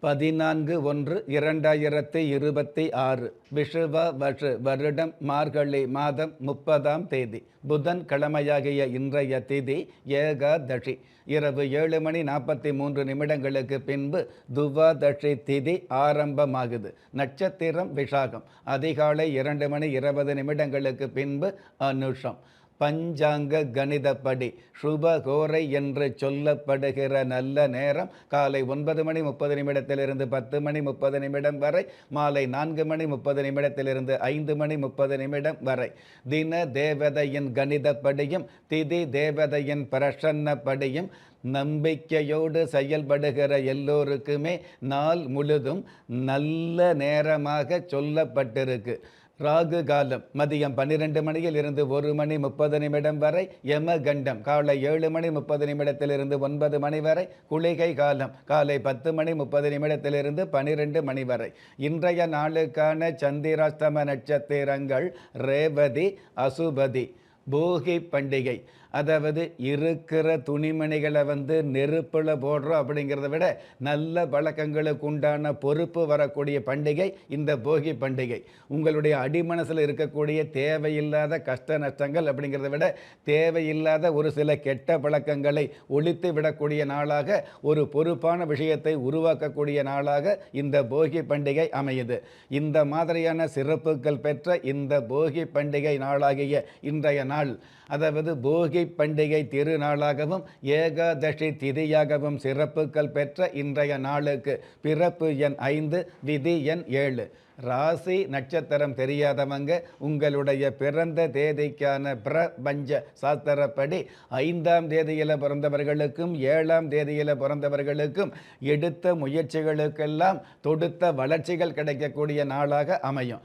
பதினான்கு ஒன்று இரண்டாயிரத்தி இருபத்தி ஆறு விஷுவ வருஷ வருடம் மார்கழி மாதம் முப்பதாம் தேதி புதன் கிழமையாகிய இன்றைய திதி ஏகாதசி இரவு ஏழு மணி நாற்பத்தி மூன்று நிமிடங்களுக்கு பின்பு துவாதசி திதி ஆரம்பமாகுது. நட்சத்திரம் விஷாகம் அதிகாலை இரண்டு மணி இருபது நிமிடங்களுக்கு பின்பு அனுஷம். பஞ்சாங்க கணிதப்படி சுபகோரை என்று சொல்லப்படுகிற நல்ல நேரம் காலை ஒன்பது மணி முப்பது நிமிடத்திலிருந்து பத்து மணி முப்பது நிமிடம் வரை மாலை நான்கு மணி முப்பது நிமிடத்திலிருந்து ஐந்து மணி முப்பது நிமிடம் வரை. தின தேவதையின் கணிதப்படியும் திதி தேவதையின் பிரசன்னப்படியும் நம்பிக்கையோடு செயல்படுகிற எல்லோருக்குமே நாள் முழுதும் நல்ல நேரமாக சொல்லப்பட்டிருக்கு. ராகு காலம். மதியம் பன்னிரெண்டு மணியில் இருந்து ஒரு மணி முப்பது நிமிடம் வரை யமகண்டம். காலை ஏழு மணி முப்பது நிமிடத்திலிருந்து ஒன்பது மணி வரை குளிகை காலம். காலை பத்து மணி முப்பது நிமிடத்திலிருந்து பனிரெண்டு மணி வரை. இன்றைய நாளுக்கான சந்திராஸ்தம நட்சத்திரங்கள் ரேவதி அசுபதி போகி பண்டிகை. அதாவது இருக்கிற துணிமணிகளை வந்து நெருப்பில் போடுறோம் அப்படிங்கிறத விட நல்ல பழக்கங்களுக்கு உண்டான பொறுப்பு வரக்கூடிய பண்டிகை இந்த போகி பண்டிகை. உங்களுடைய அடிமனசில் இருக்கக்கூடிய தேவையில்லாத கஷ்ட நஷ்டங்கள் அப்படிங்கிறத விட தேவையில்லாத ஒரு சில கெட்ட பழக்கங்களை ஒழித்து விடக்கூடிய நாளாக ஒரு பொறுப்பான விஷயத்தை உருவாக்கக்கூடிய நாளாக இந்த போகி பண்டிகை அமையுது. இந்த மாதிரியான சிறப்புகள் பெற்ற இந்த போகி பண்டிகை நாளாகிய இன்றைய நாள் அதாவது போகி பண்டிகை திருநாளாகவும் ஏகாதசி திதியாகவும் சிறப்புகள் பெற்ற இன்றைய நாளுக்கு பிறப்பு எண் ஐந்து விதி எண் ஏழு. ராசி நட்சத்திரம் தெரியாதவங்க உங்களுடைய பிறந்த தேதிக்கான பிரபஞ்ச சாஸ்திரப்படி ஐந்தாம் தேதியில் பிறந்தவர்களுக்கும் ஏழாம் தேதியில் பிறந்தவர்களுக்கும் எடுத்த முயற்சிகளுக்கெல்லாம் தொடுத்த வளர்ச்சிகள் கிடைக்கக்கூடிய நாளாக அமையும்.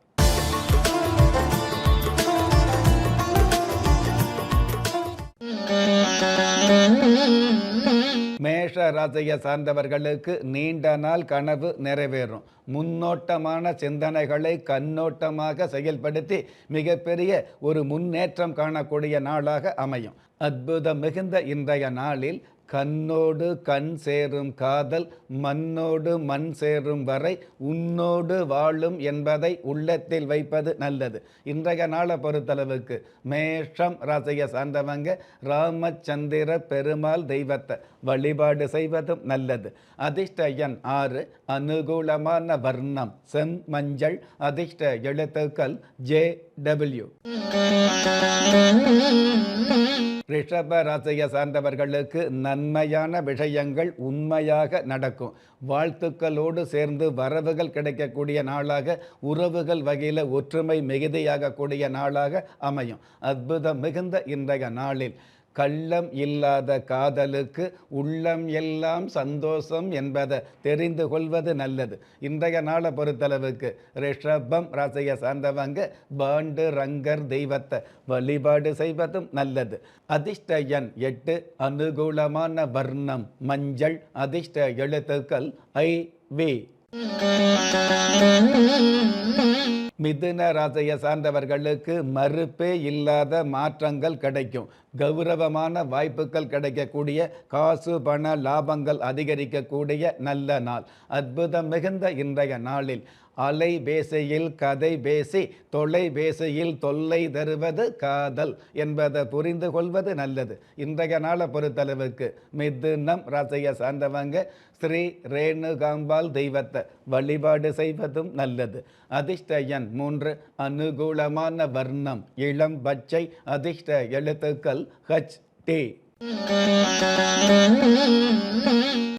மேஷ ராசியை சார்ந்தவர்களுக்கு நீண்ட நாள் கனவு நிறைவேறும். முன்னோட்டமான சிந்தனைகளை கண்ணோட்டமாக செயல்படுத்தி மிகப்பெரிய ஒரு முன்னேற்றம் காணக்கூடிய நாளாக அமையும். அற்புதம் மிகுந்த இன்றைய நாளில் கண்ணோடு கண் சேரும் காதல் மண்ணோடு மண் சேரும் வரை உன்னோடு வாழும் என்பதை உள்ளத்தில் வைப்பது நல்லது. இன்றைய நாளை பொறுத்தளவுக்கு மேஷம் ராசியை சார்ந்தவங்க ராமச்சந்திர பெருமாள் தெய்வத்தை வழிபாடு செய்வதும் நல்லது. அதிர்ஷ்ட எண் ஆறு அனுகூலமான வர்ணம் செம் மஞ்சள் அதிர்ஷ்ட எழுத்துக்கள் ஜே டபிள்யூ. ரிஷப ராசியை சார்ந்தவர்களுக்கு நன்மையான விஷயங்கள் உண்மையாக நடக்கும். வாழ்த்துக்களோடு சேர்ந்து வரவுகள் கிடைக்கக்கூடிய நாளாக உறவுகள் வகையில் ஒற்றுமை மிகுதியாகக்கூடிய நாளாக அமையும். அற்புதம் மிகுந்த இன்றைய நாளில். கள்ளம் இல்லாத காதலுக்கு உள்ளம் எல்லாம் சந்தோஷம் என்பதை தெரிந்து கொள்வது நல்லது. இன்றைய நாளை பொறுத்தளவுக்கு ரிஷபம் ராசியை சார்ந்தவங்க பாண்டு ரங்கர் தெய்வத்தை வழிபாடு செய்வதும் நல்லது. அதிர்ஷ்ட எண் எட்டு அனுகூலமான வர்ணம் மஞ்சள் அதிர்ஷ்ட எழுத்துக்கள் ஐ வி. மிதுன ராசியை சார்ந்தவர்களுக்கு மறுப்பே இல்லாத மாற்றங்கள் கிடைக்கும். கௌரவமான வாய்ப்புகள் கிடைக்கக்கூடிய காசு பண லாபங்கள் அதிகரிக்கக்கூடிய நல்ல நாள். அற்புதம் மிகுந்த இன்றைய நாளில். அலைபேசையில் கதை பேசி தொலைபேசையில் தொல்லை தருவது காதல் என்பதை புரிந்து கொள்வது நல்லது. இன்றைய நாளை பொறுத்தளவுக்கு மிதுனம் ராசையை சார்ந்தவங்க ஸ்ரீ ரேணுகாம்பால் தெய்வத்தை வழிபாடு செய்வதும் நல்லது. அதிர்ஷ்டயன் மூன்று அனுகூலமான வர்ணம் இளம் பச்சை அதிர்ஷ்ட எழுத்துக்கள் ஹச் டி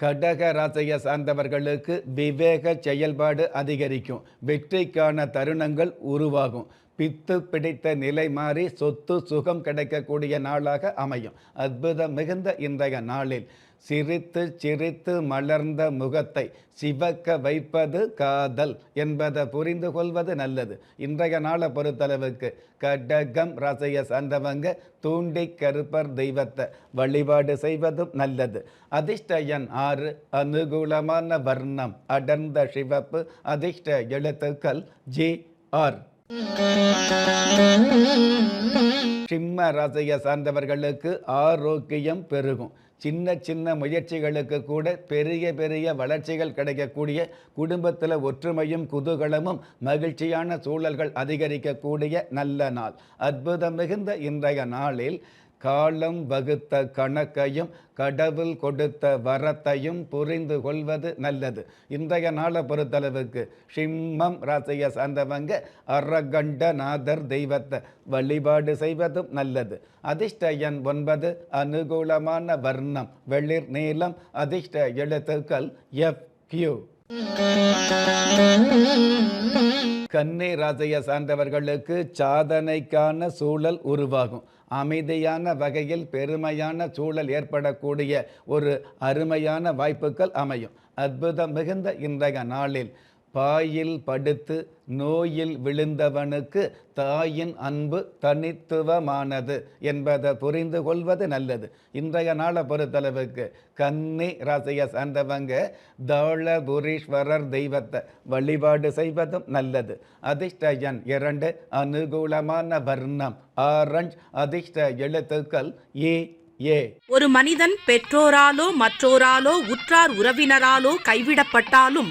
கடக ராசியை சார்ந்தவர்களுக்கு விவேக செயல்பாடு அதிகரிக்கும். வெற்றிக்கான தருணங்கள் உருவாகும். பித்து பிடித்த நிலை மாறி சொத்து சுகம் கிடைக்கக்கூடிய நாளாக அமையும். அற்புதம் மிகுந்த இன்றைய நாளில். சிரித்து சிரித்து மலர்ந்த முகத்தை சிவக்க வைப்பது காதல் என்பதை புரிந்து கொள்வது நல்லது. இன்றைய நாளை பொறுத்தளவுக்கு கடகம் ராசியை சார்ந்தவங்க தூண்டி கருப்பர் தெய்வத்தை வழிபாடு செய்வதும் நல்லது. அதிர்ஷ்டயன் ஆறு அனுகூலமான வர்ணம் அடர்ந்த சிவப்பு அதிர்ஷ்ட எழுத்துக்கள் ஜி ஆர். சிம்ம ரசைய சார்ந்தவர்களுக்கு ஆரோக்கியம் பெருகும். சின்ன சின்ன முயற்சிகளுக்கு கூட பெரிய பெரிய வளர்ச்சிகள் கிடைக்கக்கூடிய குடும்பத்தில் ஒற்றுமையும் குதூகலமும் மகிழ்ச்சியான சூழல்கள் அதிகரிக்கக்கூடிய நல்ல நாள். அற்புதம் மிகுந்த இன்றைய நாளில் காலம் வகுத்த கணக்கையும் கடவுள் கொடுத்த வரத்தையும் புரிந்து கொள்வது நல்லது. இன்றைய நாளை பொறுத்தளவுக்கு சிம்மம் ராசியை சார்ந்தவங்க அரகண்டநாதர் தெய்வத்தை வழிபாடு செய்வதும் நல்லது. அதிர்ஷ்ட எண் ஒன்பது அனுகூலமான வர்ணம் வெளிர் நீளம் அதிர்ஷ்ட எழுத்துக்கள் எஃப் கியூ கன்னி ராசியை சார்ந்தவர்களுக்கு சாதனைக்கான சூழல் உருவாகும். அமைதியான வகையில் பெருமையான சூழல் ஏற்படக்கூடிய ஒரு அருமையான வாய்ப்புகள் அமையும். அற்புதம் மிகுந்த இன்றைய நாளில் பாயில் படுத்து நோயில் விழுந்தவனுக்கு தாயின் அன்பு தனித்துவமானது என்பதை புரிந்து கொள்வது நல்லது. இன்றைய நாளை பொறுத்தளவுக்கு கன்னி ராசியை சார்ந்தவங்க தௌளபுரீஸ்வரர் தெய்வத்தை வழிபாடு செய்வதும் நல்லது. அதிர்ஷ்டயன் இரண்டு அனுகூலமான வர்ணம். ஆரஞ்ச் அதிர்ஷ்ட எழுத்துக்கள் ஏ ஏ. ஒரு மனிதன் பெற்றோராலோ மற்றோராலோ உற்றார் உறவினராலோ கைவிடப்பட்டாலும்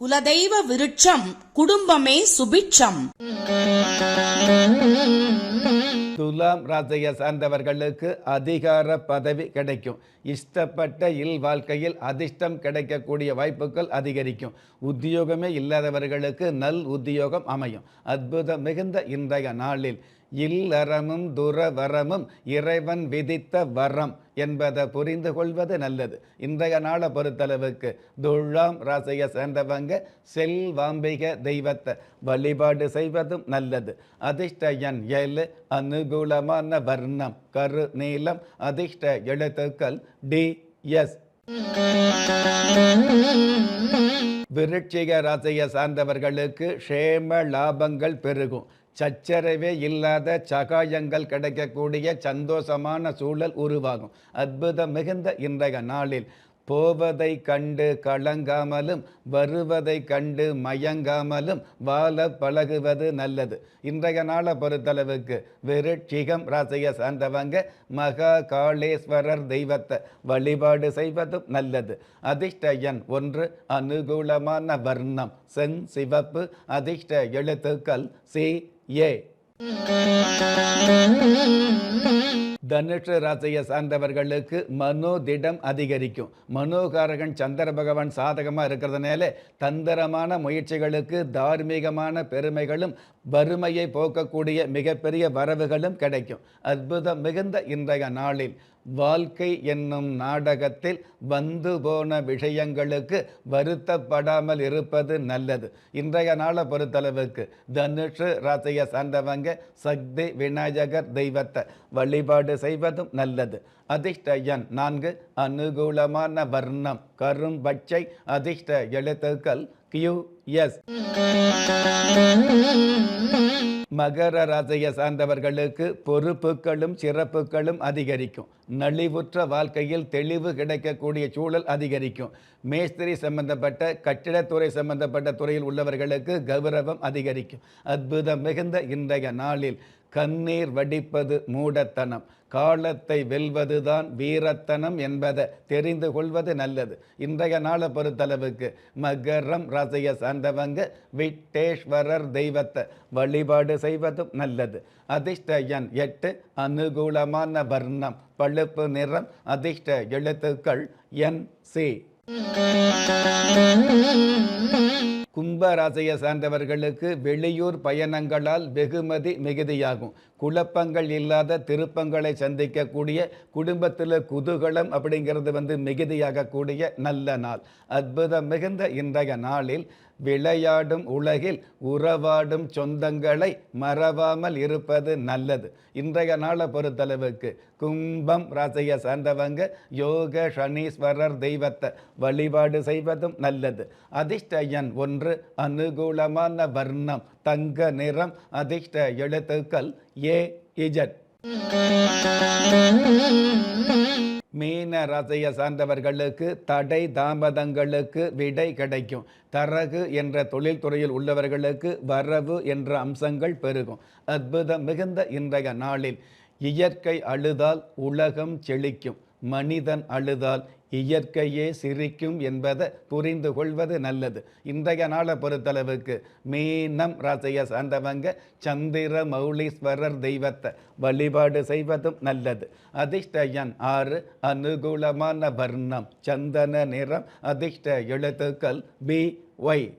குலதெய்வ விருட்சம் குடும்பமே சுபிட்சம். துலாம் ராசியை சார்ந்தவர்களுக்கு அதிகார பதவி கிடைக்கும். இஷ்டப்பட்ட இல் வாழ்க்கையில் அதிர்ஷ்டம் கிடைக்கக்கூடிய வாய்ப்புகள் அதிகரிக்கும். உத்தியோகமே இல்லாதவர்களுக்கு நல் உத்தியோகம் அமையும். அற்புதம் மிகுந்த இன்றைய நாளில் இல்லறமும் துறவரமும் இறைவன் விதித்த வரம் என்பதை புரிந்து கொள்வது நல்லது. இன்றைய நாளை பொறுத்தளவுக்கு துள்ளாம் ராசியை சேர்ந்தவங்க செல்வாம்பிக தெய்வத்தை வழிபாடு செய்வதும் நல்லது. அதிர்ஷ்ட எண் ஏழு அனுகூலமான வர்ணம் கரு நீளம் அதிர்ஷ்ட எழுத்துக்கள் டி எஸ். விருட்சிக ராசியை சார்ந்தவர்களுக்கு ஷேம லாபங்கள் பெருகும். சச்சரவே இல்லாத சகாயங்கள் கிடைக்கக்கூடிய சந்தோஷமான சூழல் உருவாகும். அற்புதம் மிகுந்த இன்றைய நாளில் போவதை கண்டு கலங்காமலும் வருவதை கண்டு மயங்காமலும் வாழ பழகுவது நல்லது. இன்றைய நாளை பொறுத்தளவுக்கு விருட்சிகம் ராசியை சார்ந்தவங்க மகா காளேஸ்வரர் தெய்வத்தை வழிபாடு செய்வதும் நல்லது. அதிர்ஷ்ட எண் ஒன்று அனுகூலமான வர்ணம். செங் சிவப்பு. அதிர்ஷ்ட எழுத்துக்கள் சி ஏ. தனுஷ ராசியை சார்ந்தவர்களுக்கு மனோதிடம் அதிகரிக்கும். மனோகாரகன் சந்திர பகவான் சாதகமாக இருக்கிறதுனால தந்திரமான முயற்சிகளுக்கு தார்மீகமான பெருமைகளும் வறுமையை போக்கக்கூடிய மிகப்பெரிய வரவுகளும் கிடைக்கும். அற்புதம் மிகுந்த இன்றைய நாளில். வாழ்க்கை என்னும் நாடகத்தில் வந்து போன விஷயங்களுக்கு வருத்தப்படாமல் இருப்பது நல்லது. இன்றைய நாளை பொறுத்தளவுக்கு தனுஷு ராசியை சார்ந்தவங்க சக்தி விநாயகர் தெய்வத்தை வழிபாடு செய்வதும் நல்லது. அதிர்ஷ்ட எண் நான்கு அனுகூலமான வர்ணம் கரும் பச்சை அதிர்ஷ்ட எழுத்துக்கள் கியூ எஸ். மகர ராசியை சார்ந்தவர்களுக்கு பொறுப்புகளும் சிறப்புகளும் அதிகரிக்கும். நலிவுற்ற வாழ்க்கையில் தெளிவு கிடைக்கக்கூடிய சூழல் அதிகரிக்கும். மேஸ்திரி சம்பந்தப்பட்ட கட்டிடத்துறை சம்பந்தப்பட்ட துறையில் உள்ளவர்களுக்கு கௌரவம் அதிகரிக்கும். அற்புதம் மிகுந்த இன்றைய நாளில் கண்ணீர் வடிப்பது மூடத்தனம். காலத்தை வெல்வதுதான் வீரத்தனம் என்பதை தெரிந்து கொள்வது நல்லது. இன்றைய நாளை பொறுத்தளவுக்கு மகரம் ரசைய சார்ந்தவங்க விட்டேஸ்வரர் தெய்வத்தை வழிபாடு செய்வதும் நல்லது. அதிர்ஷ்ட எண் எட்டு அனுகூலமான வர்ணம் பழுப்பு நிறம் அதிர்ஷ்ட எழுத்துக்கள் என் சி. கும்பராசியை சார்ந்தவர்களுக்கு வெளியூர் பயணங்களால் வெகுமதி மிகுதியாகும். குழப்பங்கள் இல்லாத திருப்பங்களை சந்திக்கக்கூடிய குடும்பத்தில் குதூகலம் அப்படிங்கிறது வந்து மிகுதியாகக்கூடிய நல்ல நாள். அற்புதம் மிகுந்த இன்றைய நாளில் விளையாடும் உலகில் உறவாடும் சொந்தங்களை மறவாமல் இருப்பது நல்லது. இன்றைய நாளை பொறுத்தளவுக்கு கும்பம் ராசியை சார்ந்தவங்க யோக சனீஸ்வரர் தெய்வத்தை வழிபாடு செய்வதும் நல்லது. அதிர்ஷ்ட எண் ஒன்று அனுகூலமான வர்ணம் தங்க நிறம் அதிர்ஷ்ட எழுத்துக்கள் ஏ இஜட். மீன ரசைய சார்ந்தவர்களுக்கு தடை தாமதங்களுக்கு விடை கிடைக்கும். தரகு என்ற தொழில்துறையில் உள்ளவர்களுக்கு வரவு என்ற அம்சங்கள் பெருகும். அற்புதம் மிகுந்த இன்றைய நாளில் இயற்கை அழுதால் உலகம் செழிக்கும். மனிதன் அழுதால் இயற்கையே சிரிக்கும் என்பதை புரிந்து கொள்வது நல்லது. இன்றைய நாளை பொறுத்தளவுக்கு மீனம் ராசியை சார்ந்தவங்க சந்திர மௌலீஸ்வரர் தெய்வத்தை வழிபாடு செய்வதும் நல்லது. அதிர்ஷ்டயன் ஆறு அனுகூலமான வர்ணம். சந்தன நிறம். அதிர்ஷ்ட எழுத்துக்கள் பி ஒய்.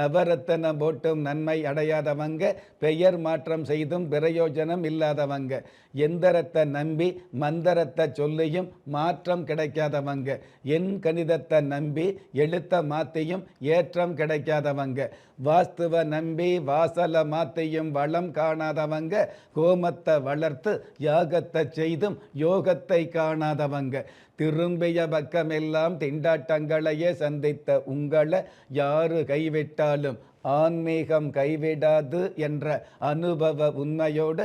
நவரத்தனம் போட்டும் நன்மை அடையாதவங்க பெயர் மாற்றம் செய்தும் பிரயோஜனம் இல்லாதவங்க. எந்தரத்தை நம்பி மந்தரத்தை சொல்லியும் மாற்றம் கிடைக்காதவங்க. என் கணிதத்தை நம்பி எழுத்த மாத்தியும் ஏற்றம் கிடைக்காதவங்க. வாஸ்துவ நம்பி வாசலை மாத்தியும் வளம் காணாதவங்க. கோமத்தை வளர்த்து யாகத்தை செய்தும் யோகத்தை காணாதவங்க. திரும்பிய பக்கமெல்லாம் திண்டாட்டங்களையே சந்தித்த உங்களை யாரு கைவிட்டாலும் ஆன்மீகம் கைவிடாது என்ற அனுபவ உண்மையோடு